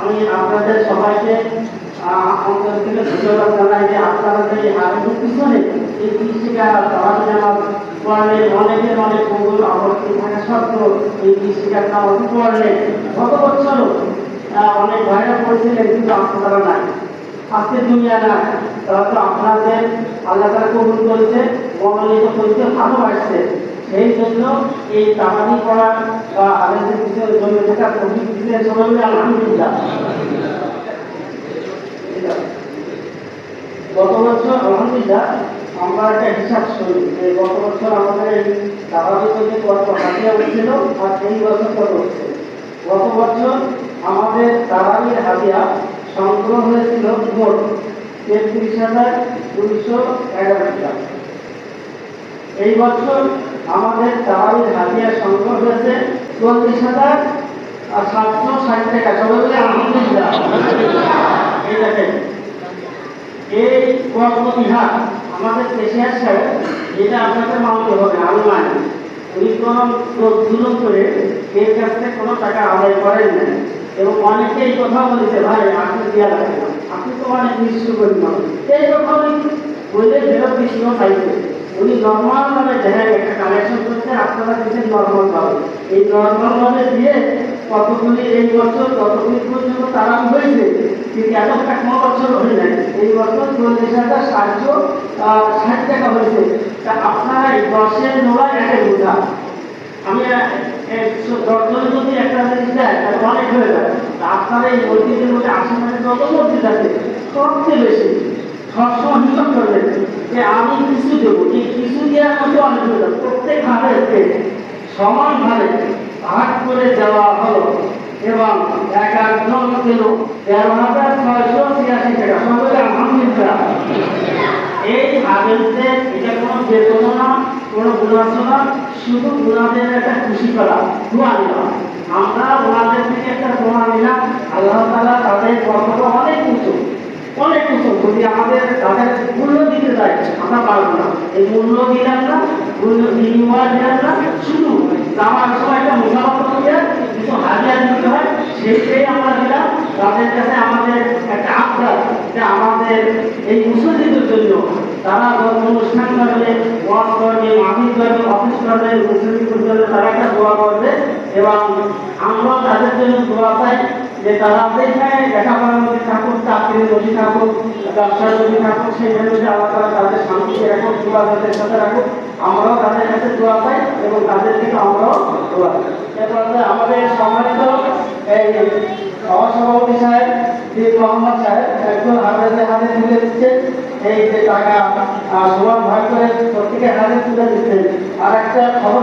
আমি আপনাদের সবাইকে অন্তর থেকে ধন্যবাদ জানাই যে আপনারা যে এই পিছনে এই কৃষিকা তারা আমার পড়লে অনেকের অনেক মঙ্গল অবস্থি থাকা সত্ত্বেও এই কৃষিকার অতি পড়লে গত বছরও অনেক ভাইরা পড়েছিলেন কিন্তু আপনারা নাই। আজকে দুনিয়া না তো আপনাদের আল্লাহ তারা কবুল করেছে মনোনীত করেছে, ভালোবাসছে। সেই জন্য এই তামানি করা বা পিছনে জমে থাকা প্রফিট দিতে সবাই মিলে আলহামদুলিল্লাহ। গত বছর আলহামদুলিল্লাহ আমরা একটা হিসাব শুনি যে গত বছর আমাদের তামানি থেকে কত হাতিয়া উঠছিল আর এই বছর কত হচ্ছে গত বছর আমাদের তারাবির হাতিয়া সংগ্রহ হয়েছিল মোট তেত্রিশ হাজার দুইশো এগারো টাকা এই বছর আমাদের তারাবির হাতিয়া সংগ্রহ হয়েছে চল্লিশ হাজার আর সাতশো ষাট টাকা। সবাই বলে, আলহামদুলিল্লাহ। এই দেখেন, এই কর্মবিহার আমাদের পেশিয়ার সাহেব এটা আপনাকে মানতে হবে আমি মানি উনি কোনো জুলুম করে এর কাছ থেকে কোনো টাকা আদায় করেন না এবং অনেকে এই কথা বলেছে, ভাই, আপনি দেওয়া লাগে না। আপনি তো অনেক নিঃস্ব করি মানুষ। এই কথা বলে ফেরত কৃষ্ণ চাইছে উনি নর্মাল ভাবে দেখেন একটা কালেকশন করছে আপনারা দিচ্ছেন নর্মাল ভাবে এই নর্মাল ভাবে দিয়ে কতগুলি এই বছর, কতগুলি পর্যন্ত তারা হয়েছে, কিন্তু এত টাকা বছর হয়ে যায় এই বছর চল্লিশ হাজার সাতশো ষাট টাকা হয়েছে। তা আপনারা এই দশের নোড়ায় একে বোঝা আমি দশজন যদি একটা জিনিস দেয় তাহলে অনেক হয়ে যায়। তা আপনারা এই মসজিদের মধ্যে আশেপাশে যত মসজিদ আছে, সবচেয়ে বেশি সবসময় যে আমি কিছু দেবো। এই কিছু দেওয়ার মধ্যে প্রত্যেক ভাবে সমানভাবে ভাগ করে দেওয়া হলো। এবং এক একজন হাজার ছয়শো ছিয়াশি টাকা। সবাই আলহামদুলিল্লাহ। এই এটা কোনো বেতন কোনো বোনাস শুধু ওনাদের একটা খুশি করা। দোয়া নেওয়া আমরা ওনাদের থেকে একটা দোয়া নিলাম। আল্লাহ তালা তাদের কর্মটা অনেক যদি আমাদের তাদের মূল্য দিতে চাই আমরা পারব না। এই মূল্য দিলাম না, মূল্য বিনিময় দিলাম না, শুধু যাওয়ার সময় একটা মোকাবিলা করে কিছু হাজার দিতে হয় সেইটাই আমরা দিলাম। তাদের কাছে আমাদের একটা আবদার যে আমাদের এই মুসলিমদের জন্য তারা অনুষ্ঠান করবে, ওয়াজ করবে, মাহফিল করবে, অফিস করবে মুসলিম করবে তারা একটা দোয়া করবে। এবং আমরা তাদের জন্য দোয়া চাই যে তারা যেখানে লেখাপড়ার মধ্যে থাকুক, চাকরির মধ্যে থাকুক, ব্যবসার মধ্যে থাকুক, সেইখানে যদি আল্লাহ তারা তাদের শান্তিকে রাখুক যোগাযোগের সাথে রাখুক, আমরাও তাদের কাছে দোয়া পাই এবং তাদের থেকে আমরাও দোয়া পাই এরপর আমাদের সম্মানিত এই সহসভাপতি সাহেব যে মোহাম্মদ সাহেব, একজন হাজারে হাতে তুলে দিচ্ছেন। এই যে টাকা সমান ভাগ করে প্রত্যেকের হাতে তুলে দিচ্ছেন। আর একটা খবর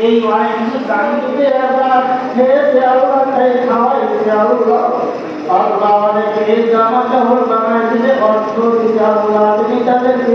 এই মায়ের বলে এবার খেয়েছে আল্লাহ খাই খাওয়াইছে আল্লাহ। অর্থ দিতে আল্লাহ তুমি তাদেরকে